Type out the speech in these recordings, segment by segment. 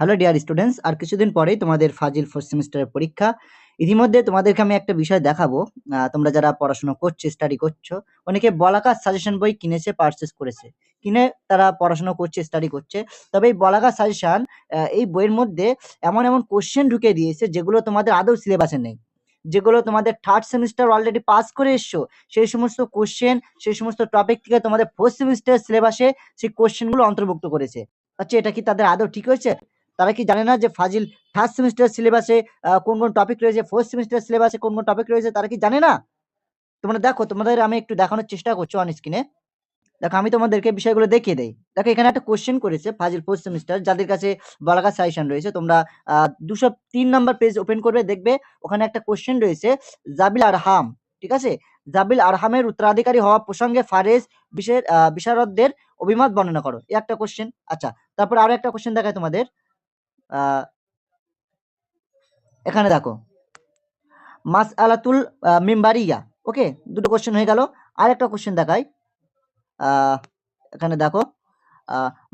Hello dear students are কিছুদিন পরেই তোমাদের ফাজিল ফোর্থ সেমিস্টারের পরীক্ষা। ইতিমধ্যে তোমাদেরকে আমি একটা বিষয় দেখাবো। তোমরা যারা পড়াশোনা করছ স্টাডি করছ, অনেকে বলাকার সাজেশন বই কিনেছে পারচেস করেছে। কিনে তারা পড়াশোনা করছে স্টাডি করছে। তবে এই বলাকার সাজেশন এই বইয়ের মধ্যে এমন এমন কোশ্চেন ঢুকে দিয়েছে, যেগুলো তোমাদের আদৌ সিলেবাসে নেই। যেগুলো তোমাদের থার্ড সেমিস্টার অলরেডি পাস করে এসছো, সেই সমস্ত কোশ্চেন সেই সমস্ত টপিক থেকে তোমাদের ফোর্থ সেমিস্টার সিলেবাসে সেই কোশ্চেনগুলো অন্তর্ভুক্ত করেছে। আচ্ছা এটা কি তাদের আদৌ ঠিক হয়েছে? তারা কি জানে না যে ফাজিল থার্ড সেমিস্টার সিলেবাসে কোন কোন টপিক রয়েছে? ফোর্থ সেমিস্টার সিলেবাসে কোন কোন টপিক রয়েছে? তারা কি জানে না? তোমরা দেখো, তোমাদের আমি একটু দেখানোর চেষ্টা করছি অন স্ক্রিনে দেখো, আমি তোমাদেরকে বিষয়গুলো দেখিয়ে দেই। দেখো, এখানে একটা কোশ্চেন করেছে ফাজিল ফোর্থ সেমিস্টার যাদের কাছে বলাকা সাজেশন রয়েছে, তোমরা দুশো তিন নাম্বার পেজ ওপেন করবে, দেখবে ওখানে একটা কোশ্চেন রয়েছে, জাবিল আরহাম, ঠিক আছে? জাবিল আরহামের উত্তরাধিকারী হওয়া প্রসঙ্গে ফারেজ বিশের বিশারদদের অভিমত বর্ণনা করো। একটা কোশ্চেন আচ্ছা তারপর আরও একটা কোশ্চেন দেখায় তোমাদের। এখানে দেখো। মাস আলাতুল মিম্বারিয়া, ওকে? দুটো কোশ্চেন হয়ে গেল। আর একটা কোশ্চেন দেখাই এখানে দেখো।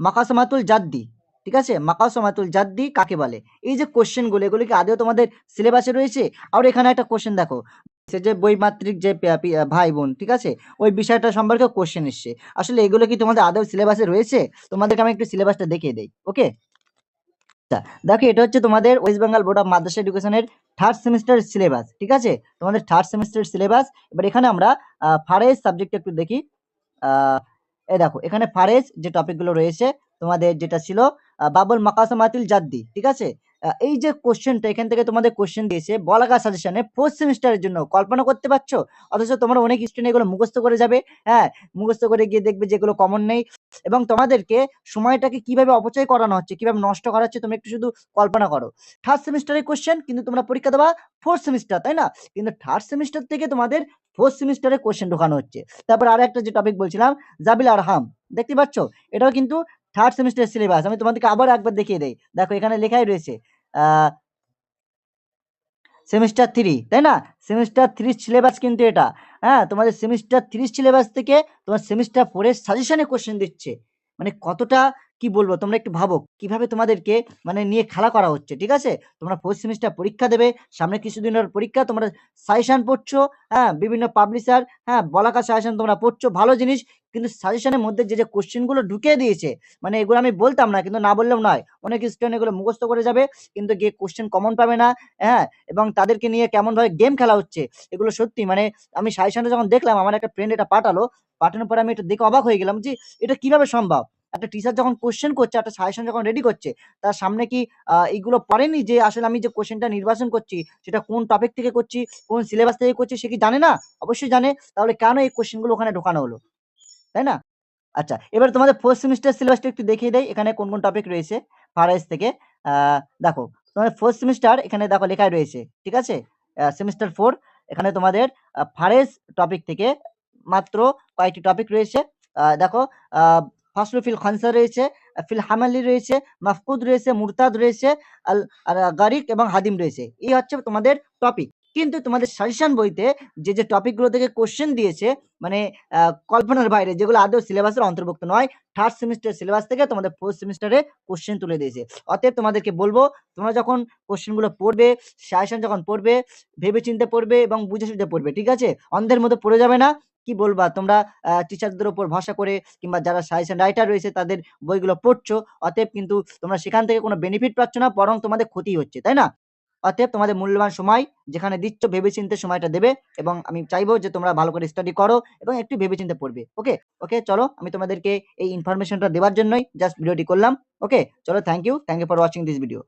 মাকাসমাতুল জাদ্দি, ঠিক আছে? মাকাসমাতুল জাদ্দি কাকে বলে? এই যে কোশ্চেনগুলো এগুলো কি আদেও তোমাদের সিলেবাসে রয়েছে? আর এখানে একটা কোশ্চেন দেখো। সে যে বইমাত্রিক যে ভাই বোন, ঠিক আছে? ওই বিষয়টা সম্পর্কে কোশ্চেন এসছে। আসলে এগুলো কি তোমাদের আদৌ সিলেবাসে রয়েছে? তোমাদেরকে আমি একটু সিলেবাসটা দেখিয়ে দেই, ওকে? আচ্ছা দেখো এটা হচ্ছে তোমাদের West Bengal board of Madrasah এডুকেশনের থার্ড সেমিস্টার সিলেবাস ঠিক আছে? তোমাদের থার্ড সেমিস্টার সিলেবাস এবার এখানে আমরা ফারেজ সাবজেক্ট একটু দেখি। এই দেখো, এখানে ফারেজ যে টপিকগুলো রয়েছে, তোমাদের যেটা ছিল বাবুল মাকাসামাতিল জাদ্দি ঠিক আছে? এই যে কোশ্চেনটা এখান থেকে তোমাদের কোশ্চেন দিয়েছে বলাকা সাজেশনে ফোর্থ সেমিস্টারের জন্য কল্পনা করতে পারছ? অথচ তোমরা অনেক স্টুডেন্ট এগুলো মুখস্থ করে যাবে হ্যাঁ? মুখস্থ করে গিয়ে দেখবে যেগুলো কমন নেই। এবং তোমাদেরকে সময়টাকে কীভাবে অপচয় করানো হচ্ছে, কীভাবে নষ্ট করা হচ্ছে, তুমি একটু শুধু কল্পনা করো। থার্ড সেমিস্টারের কোশ্চেন কিন্তু তোমরা পরীক্ষা দেবা ফোর্থ সেমিস্টার তাই না? কিন্তু থার্ড সেমিস্টার থেকে তোমাদের ফোর্থ সেমিস্টারে কোশ্চেন ঢোকানো হচ্ছে। তারপর আর একটা যে টপিক বলছিলাম, জাবিল আরহাম দেখতে পাচ্ছ? এটাও কিন্তু থার্ড সেমিস্টার সিলেবাস আমি তোমাদেরকে আবার একবার দেখিয়ে দেই। দেখো, এখানে লেখাই রয়েছে সেমিস্টার থ্রি তাই না? সেমিস্টার থ্রি সিলেবাস কিন্তু এটা। হ্যাঁ তোমাদের সেমিস্টার থ্রি সিলেবাস থেকে তোমার সেমিস্টার ফোরের সাজেশনে কোশ্চেন দিচ্ছে। মানে কতটা কি বলব? তোমরা একটু ভাবো, কীভাবে তোমাদেরকে মানে নিয়ে খেলা করা হচ্ছে, ঠিক আছে? তোমরা ফোর্থ সেমিস্টার পরীক্ষা দেবে, সামনে কিছুদিনের পরীক্ষা, তোমরা সাজেশন পড়ছো হ্যাঁ বিভিন্ন পাবলিশার হ্যাঁ বলাকা সাজেশন তোমরা পড়ছো, ভালো জিনিস, কিন্তু সাজেশনের মধ্যে যে যে কোশ্চেনগুলো ঢুকে দিয়েছে মানে এগুলো আমি বলতাম না, কিন্তু না বললেও নয়, অনেক স্টুডেন্ট এগুলো মুখস্থ করে যাবে, কিন্তু গিয়ে কোশ্চেন কমন পাবে না হ্যাঁ এবং তাদেরকে নিয়ে কেমন ভাবে গেম খেলা হচ্ছে, এগুলো সত্যি মানে আমি সাজেশনটা যখন দেখলাম, আমার একটা ফ্রেন্ড এটা পাঠালো, পাঠানোর পরে আমি এটা দেখে অবাক হয়ে গেলাম যে, এটা কীভাবে সম্ভব? একটা টিচার যখন কোশ্চেন করছে, একটা সাজেশন যখন রেডি করছে, তার সামনে কি এইগুলো পড়েনি যে আসলে আমি যে কোশ্চেনটা নির্বাচন করছি, সেটা কোন টপিক থেকে করছি, কোন সিলেবাস থেকে করছি সে কি জানে না? অবশ্যই জানে। তাহলে কেন এই কোশ্চেনগুলো ওখানে ঢোকানো হলো? তাই না? আচ্ছা এবার তোমাদের ফোর্থ সেমিস্টার সিলেবাসটা একটু দেখিয়ে দেয় এখানে কোন কোন টপিক রয়েছে ফারাইজ থেকে। দেখো, তোমাদের ফোর্থ সেমিস্টার এখানে দেখো লেখাই রয়েছে, ঠিক আছে? সেমিস্টার ফোর এখানে তোমাদের ফারেজ টপিক থেকে মাত্র কয়েকটি টপিক রয়েছে। দেখো ফাসলু ফিল খানসা রয়েছে, ফিল হামালি রয়েছে, মাফকুদ রয়েছে, মুরতাদ রয়েছে, আল গারিক এবং হাদিম রয়েছে। এই হচ্ছে তোমাদের টপিক কিন্তু তোমাদের সাজেশন বইতে যে যে টপিকগুলো থেকে কোশ্চেন দিয়েছে মানে কল্পনার বাইরে, যেগুলো আদৌ সিলেবাসের অন্তর্ভুক্ত নয় থার্ড সেমিস্টার সিলেবাস থেকে তোমাদের ফোর্থ সেমিস্টারে কোশ্চেন তুলে দিয়েছে। অতএব তোমাদেরকে বলব, তোমরা যখন কোশ্চেনগুলো পড়বে সাজেশন যখন পড়বে ভেবে চিন্তে পড়বে এবং বুঝে সুঝে পড়বে, ঠিক আছে? অন্ধের মতো পড়ে যাবে না কি বলবা? তোমরা টিচারদের উপর ভাষা করে কিংবা যারা সাজেশন রাইটার রয়েছে, তাদের বইগুলো পড়ছো। অতএব কিন্তু তোমরা সেখান থেকে কোনো বেনিফিট পাচ্ছ না, বরং তোমাদের ক্ষতি হচ্ছে, তাই না? অতএব তোমাদের মূল্যবান সময় যেখানে দিচ্ছ, ভেবেচিন্তে সময়টা দেবে এবং আমি চাইব যে তোমরা ভালো করে স্টাডি করো এবং একটু ভেবেচিন্তে পড়বে ওকে ওকে চলো, আমি তোমাদেরকে এই ইনফরমেশনটা দেওয়ার জন্যই জাস্ট ভিডিওটি করলাম ওকে চলো thank you thank you for watching this video